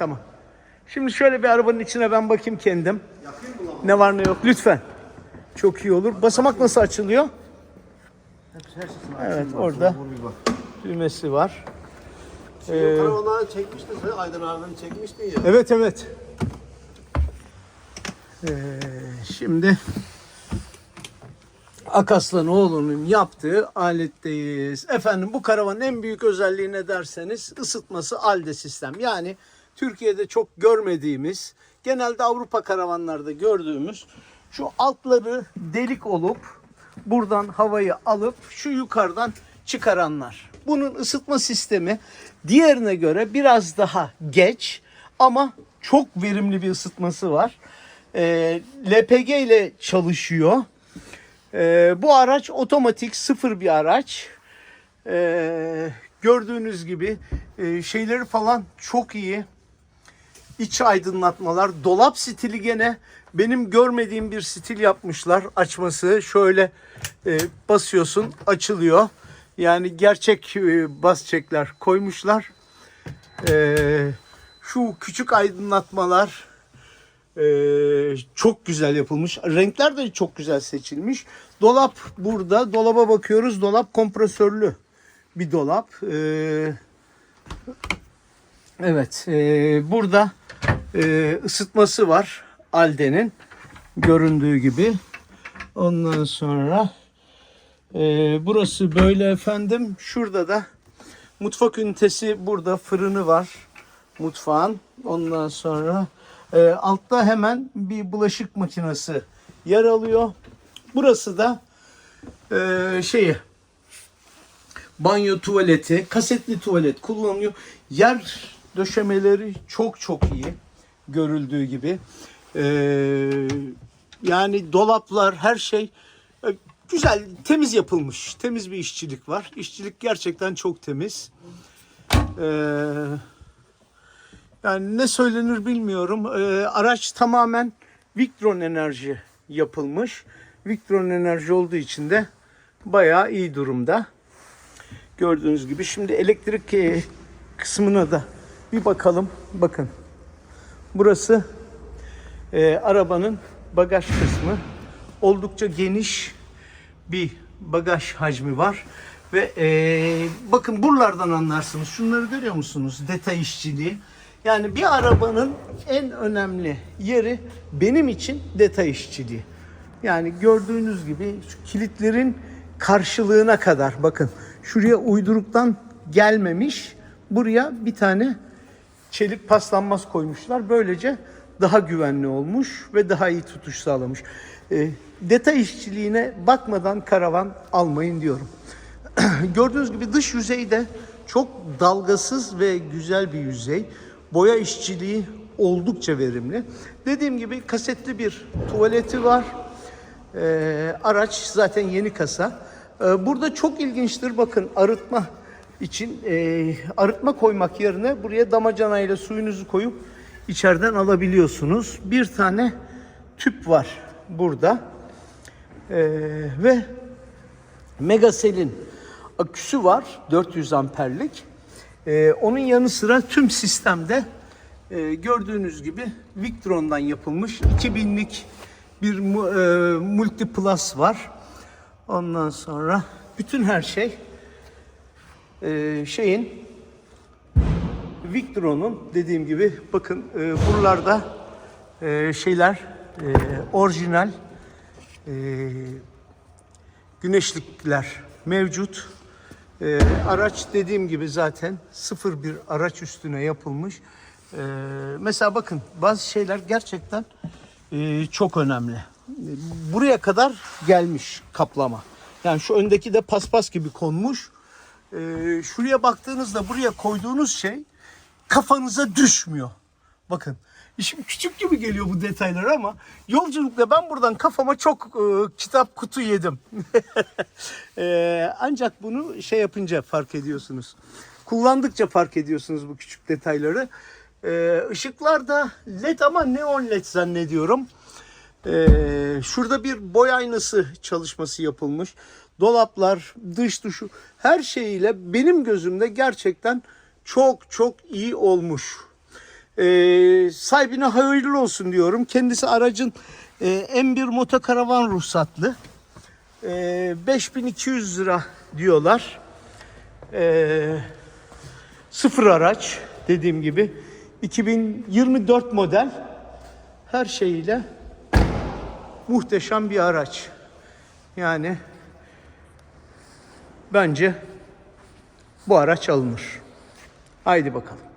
Tamam. Şimdi şöyle bir arabanın içine ben bakayım kendim. Ne var ne yok lütfen. Çok iyi olur. Basamak nasıl açılıyor? Evet orada düğmesi var. Ee, Karavanları çekmiştin sen Aydın abinin çekmiştin ya. Evet evet. Ee, şimdi Akaslanoğlu'nun yaptığı aletteyiz. Efendim bu karavanın en büyük özelliği ne derseniz ısıtması ALDE sistem. Yani Türkiye'de çok görmediğimiz, genelde Avrupa karavanlarda gördüğümüz şu altları delik olup buradan havayı alıp şu yukarıdan çıkaranlar. Bunun ısıtma sistemi diğerine göre biraz daha geç ama çok verimli bir ısıtması var. Ee, LPG ile çalışıyor. Ee, bu araç otomatik sıfır bir araç. Ee, gördüğünüz gibi e, şeyleri falan çok iyi. İç aydınlatmalar, dolap stili gene benim görmediğim bir stil yapmışlar açması. Şöyle e, basıyorsun açılıyor. Yani gerçek e, bas çekler koymuşlar. E, şu küçük aydınlatmalar e, çok güzel yapılmış. Renkler de çok güzel seçilmiş. Dolap burada. Dolaba bakıyoruz. Dolap kompresörlü bir dolap. E, evet. e, burada e, ısıtması var. Alde'nin göründüğü gibi. Ondan sonra e, burası böyle efendim. Şurada da mutfak ünitesi burada fırını var. Mutfağın. Ondan sonra e, altta hemen bir bulaşık makinesi yer alıyor. Burası da e, şeyi banyo tuvaleti, kasetli tuvalet kullanılıyor. Yer döşemeleri çok çok iyi görüldüğü gibi. Ee, yani dolaplar her şey e, güzel, temiz yapılmış. Temiz bir işçilik var. İşçilik gerçekten çok temiz. Ee, yani ne söylenir bilmiyorum. Ee, araç tamamen Victron enerji yapılmış. Victron enerji olduğu için de bayağı iyi durumda. Gördüğünüz gibi şimdi elektrik e, kısmına da bir bakalım. Bakın. Burası e, arabanın bagaj kısmı. Oldukça geniş bir bagaj hacmi var. Ve e, bakın buralardan anlarsınız. Şunları görüyor musunuz? Detay işçiliği. Yani bir arabanın en önemli yeri benim için detay işçiliği. Yani gördüğünüz gibi şu kilitlerin karşılığına kadar bakın şuraya uyduruktan gelmemiş. Buraya bir tane çelik paslanmaz koymuşlar. Böylece daha güvenli olmuş ve daha iyi tutuş sağlamış. E, detay işçiliğine bakmadan karavan almayın diyorum. Gördüğünüz gibi dış yüzey de çok dalgasız ve güzel bir yüzey. Boya işçiliği oldukça verimli. Dediğim gibi kasetli bir tuvaleti var. Ee, araç zaten yeni kasa. Ee, burada çok ilginçtir bakın arıtma için e, arıtma koymak yerine buraya damacana ile suyunuzu koyup içeriden alabiliyorsunuz. Bir tane tüp var burada. Ee, ve Megasel'in aküsü var 400 amperlik. Ee, onun yanı sıra tüm sistemde e, gördüğünüz gibi Victron'dan yapılmış 2000'lik bir e, Multi var. Ondan sonra bütün her şey e, şeyin Victron'un dediğim gibi bakın e, buralarda e, şeyler e, orijinal e, güneşlikler mevcut. Ee, araç dediğim gibi zaten sıfır bir araç üstüne yapılmış. Ee, mesela bakın bazı şeyler gerçekten e, çok önemli. Buraya kadar gelmiş kaplama. Yani şu öndeki de paspas gibi konmuş. Ee, şuraya baktığınızda buraya koyduğunuz şey kafanıza düşmüyor. Bakın işim küçük gibi geliyor bu detaylar ama yolculukta ben buradan kafama çok e, kitap kutu yedim. E, ancak bunu şey yapınca fark ediyorsunuz. Kullandıkça fark ediyorsunuz bu küçük detayları. E, ışıklar da led ama neon led zannediyorum. E, şurada bir boy aynası çalışması yapılmış. Dolaplar, dış duşu her şeyiyle benim gözümde gerçekten çok çok iyi olmuş. Ee, sahibine hayırlı olsun diyorum. Kendisi aracın e, M1 motokaravan ruhsatlı. Ee, 5200 lira diyorlar. Ee, sıfır araç dediğim gibi. 2024 model her şeyiyle muhteşem bir araç. Yani bence bu araç alınır. Haydi bakalım.